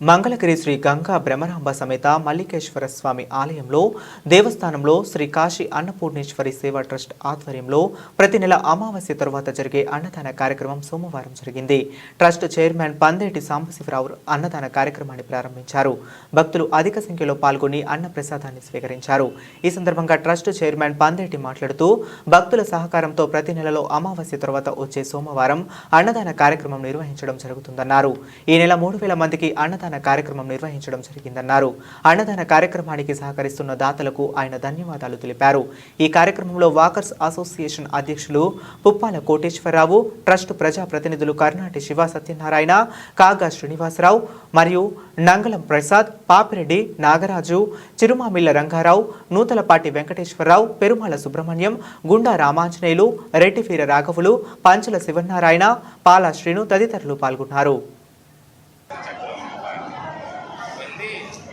Mangalagiri Sri Ganga Brahmaramba సమేత మల్లికేశ్వర స్వామి ఆలయంలో దేవస్థానంలో శ్రీ కాశీ అన్నపూర్ణేశ్వరి సేవా ట్రస్ట్ ఆధ్వర్యంలో ప్రతి నెల అమావాస్య తరువాత జరిగే అన్నదాన కార్యక్రమం సోమవారం జరిగింది. ట్రస్ట్ చైర్మన్ పందేటి సాంబశివరావు అన్నదాన కార్యక్రమాన్ని ప్రారంభించారు. భక్తులు అధిక సంఖ్యలో పాల్గొని అన్న ప్రసాదాన్ని స్వీకరించారు. ఈ సందర్భంగా ట్రస్ట్ చైర్మన్ పందేటి మాట్లాడుతూ భక్తుల సహకారంతో ప్రతి నెలలో అమావాస్య తరువాత వచ్చే సోమవారం అన్నదాన కార్యక్రమం నిర్వహించడం జరుగుతుందన్నారు. ఈ నెల మూడు వేల మందికి అన్నదాన కార్యక్రమం నిర్వహించడం జరిగిందన్నారు. అన్నదాన కార్యక్రమానికి సహకరిస్తున్న దాతలకు ఆయన ధన్యవాదాలు తెలిపారు. ఈ కార్యక్రమంలో వాకర్స్ అసోసియేషన్ అధ్యక్షులు పుప్పాల కోటేశ్వరరావు ట్రస్ట్ ప్రజా ప్రతినిధులు కర్ణాటి శివ సత్యనారాయణ కాగా శ్రీనివాసరావు మరియు నంగళం ప్రసాద్ పాపిరెడ్డి నాగరాజు చిరుమామిళ్ళ రంగారావు నూతలపాటి వెంకటేశ్వరరావు పెరుమాళ సుబ్రహ్మణ్యం గుండా రామాంజనేయులు రెడ్డిఫీర రాఘవులు పంచల శివనారాయణ పాల శ్రీను తదితరులు పాల్గొన్నారు.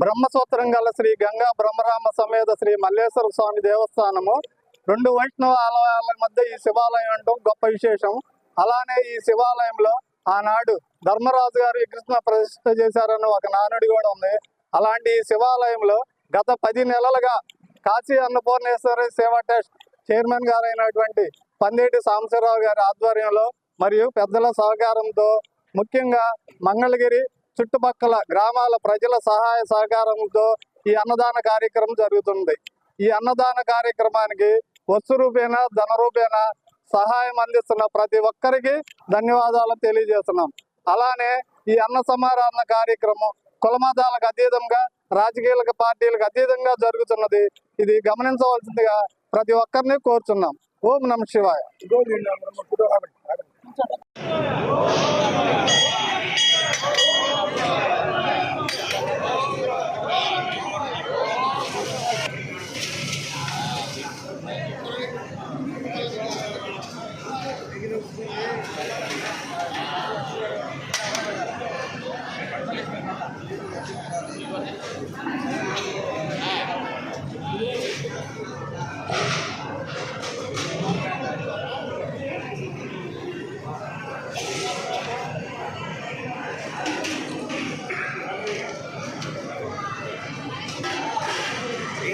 బ్రహ్మసూత్రం గల శ్రీ గంగా బ్రహ్మరామ సమేత శ్రీ మల్లేశ్వర స్వామి దేవస్థానము. రెండు వైష్ణవ ఆలయాల మధ్య ఈ శివాలయం అంటూ గొప్ప విశేషం. అలానే ఈ శివాలయంలో ఆనాడు ధర్మరాజు గారు కృష్ణ ప్రతిష్ట చేశారని ఒక నానుడి కూడా ఉంది. అలాంటి ఈ శివాలయంలో గత పది నెలలుగా కాశీ అన్నపూర్ణేశ్వరి సేవా ట్రస్ట్ చైర్మన్ గారైనటువంటి పందేటి సాంబశివరావు గారి ఆధ్వర్యంలో మరియు పెద్దల సహకారంతో ముఖ్యంగా మంగళగిరి చుట్టుపక్కల గ్రామాల ప్రజల సహాయ సహకారంతో ఈ అన్నదాన కార్యక్రమం జరుగుతుంది. ఈ అన్నదాన కార్యక్రమానికి వస్తు రూపేణ ధన రూపేణ సహాయం అందిస్తున్న ప్రతి ఒక్కరికి ధన్యవాదాలు తెలియజేస్తున్నాం. అలానే ఈ అన్న సమారాధన కార్యక్రమం కులమతాలకు అతీతంగా రాజకీయ పార్టీలకు అతీతంగా జరుగుతున్నది. ఇది గమనించవలసిందిగా ప్రతి ఒక్కరిని కోరుచున్నాం. ఓం నమ శివాయ.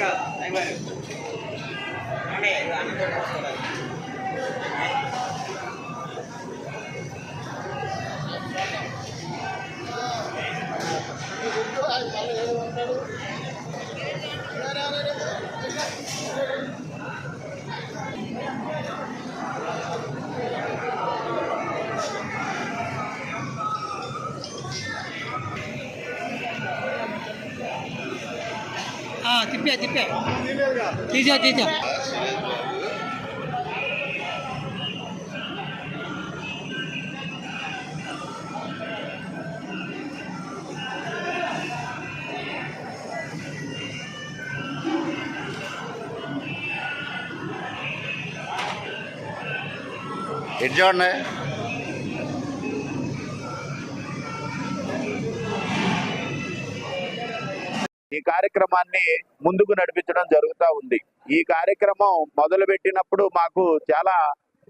ఆ, తిప్పే తిప్పే. తీసా తీసా. ఎటు చూడండి కార్యక్రమాన్ని ముందుకు నడిపించడం జరుగుతూ ఉంది. ఈ కార్యక్రమం మొదలు పెట్టినప్పుడు మాకు చాలా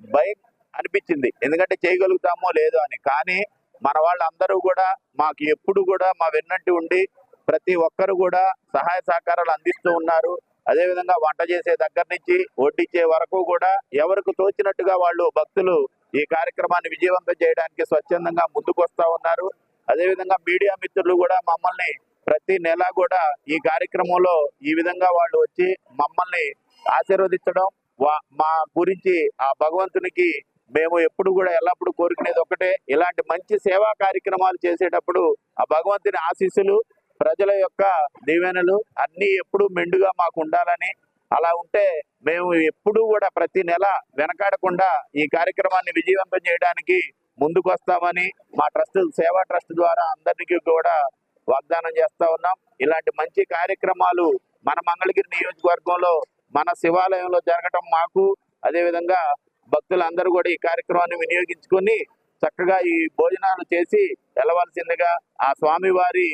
భయం అనిపించింది. ఎందుకంటే చేయగలుగుతామో లేదో అని. కానీ మన వాళ్ళందరూ కూడా మాకు ఎప్పుడు కూడా మా వెన్నంటి ఉండి ప్రతి ఒక్కరు కూడా సహాయ సహకారాలు అందిస్తూ ఉన్నారు. అదేవిధంగా వంట చేసే దగ్గర నుంచి వడ్డించే వరకు కూడా ఎవరికి తోచినట్టుగా వాళ్ళు భక్తులు ఈ కార్యక్రమాన్ని విజయవంతం చేయడానికి స్వచ్ఛందంగా ముందుకు వస్తూ ఉన్నారు. అదేవిధంగా మీడియా మిత్రులు కూడా మమ్మల్ని ప్రతి నెల కూడా ఈ కార్యక్రమంలో ఈ విధంగా వాళ్ళు వచ్చి మమ్మల్ని ఆశీర్వదించడం వా- మా గురించి ఆ భగవంతునికి మేము ఎప్పుడు కూడా ఎల్లప్పుడూ కోరుకునేది ఒకటే. ఇలాంటి మంచి సేవా కార్యక్రమాలు చేసేటప్పుడు ఆ భగవంతుని ఆశీస్సులు ప్రజల యొక్క దీవెనలు అన్నీ ఎప్పుడు మెండుగా మాకు ఉండాలని అలా ఉంటే మేము ఎప్పుడూ కూడా ప్రతి నెల వెనకాడకుండా ఈ కార్యక్రమాన్ని విజయవంతం చేయడానికి ముందుకు వస్తామని మా ట్రస్ట్ సేవా ట్రస్ట్ ద్వారా అందరికీ కూడా వాగ్దానం చేస్తా ఉన్నాం. ఇలాంటి మంచి కార్యక్రమాలు మన మంగళగిరి నియోజకవర్గంలో మన శివాలయంలో జరగటం మాకు అదేవిధంగా భక్తులందరూ కూడా ఈ కార్యక్రమాన్ని వినియోగించుకొని చక్కగా ఈ భోజనాలు చేసి వెళ్ళవలసిందిగా ఆ స్వామివారి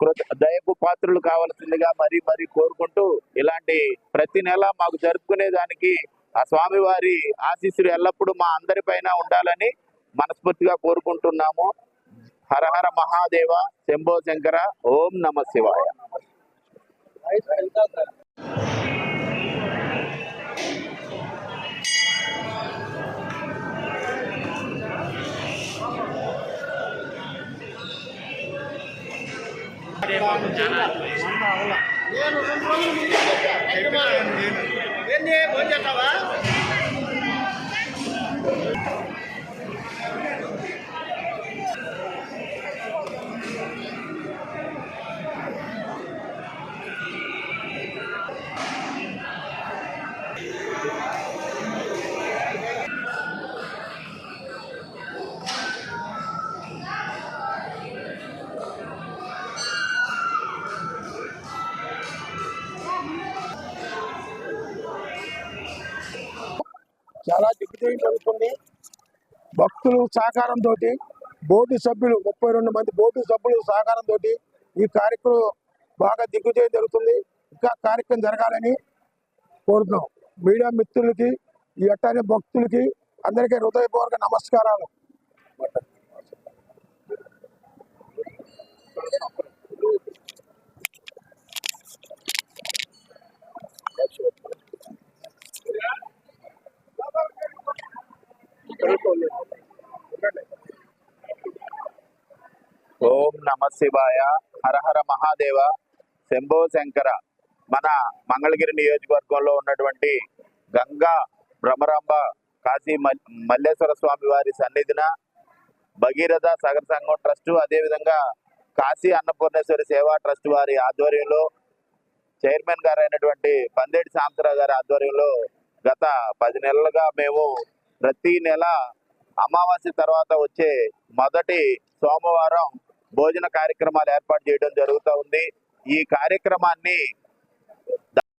దయపు కృత దయకు పాత్రులు కావాల్సిందిగా మరీ మరీ కోరుకుంటూ ఇలాంటి ప్రతి నెల మాకు జరుపుకునే దానికి ఆ స్వామివారి ఆశీస్సులు ఎల్లప్పుడూ మా అందరిపైన ఉండాలని మనస్ఫూర్తిగా కోరుకుంటున్నాము. హర హర మహాదేవ శంభో శంకర ఓం నమ శివాయ చాలా దిగ్విజయం జరుగుతుంది. భక్తులు సహకారంతో బోర్డు సభ్యులు ముప్పై రెండు మంది బోర్డు సభ్యులు సహకారంతో ఈ కార్యక్రమం బాగా దిగ్విజయం జరుగుతుంది. ఇంకా కార్యక్రమం జరగాలని కోరుతున్నాం. మీడియా మిత్రులకి ఈ అట్టానే భక్తులకి అందరికీ హృదయపూర్వక నమస్కారాలు ఓం నమ శివాయ హరహర మహాదేవ శంభో శంకర. మన మంగళగిరి నియోజకవర్గంలో ఉన్నటువంటి గంగా భ్రమరాంబ కాశీ మల్లేశ్వర స్వామి వారి సన్నిధిన భగీరథ సగర సంఘం ట్రస్ట్ అదేవిధంగా కాశీ అన్నపూర్ణేశ్వరి సేవా ట్రస్ట్ వారి ఆధ్వర్యంలో చైర్మన్ గారు అయినటువంటి పందేటి సాంబరావు గారి ఆధ్వర్యంలో గత పది నెలలుగా మేము ప్రతి నెల అమావాస్య తర్వాత వచ్చే మొదటి సోమవారం భోజన కార్యక్రమాలు ఏర్పాటు చేయడం జరుగుతూ ఉంది. ఈ కార్యక్రమాన్ని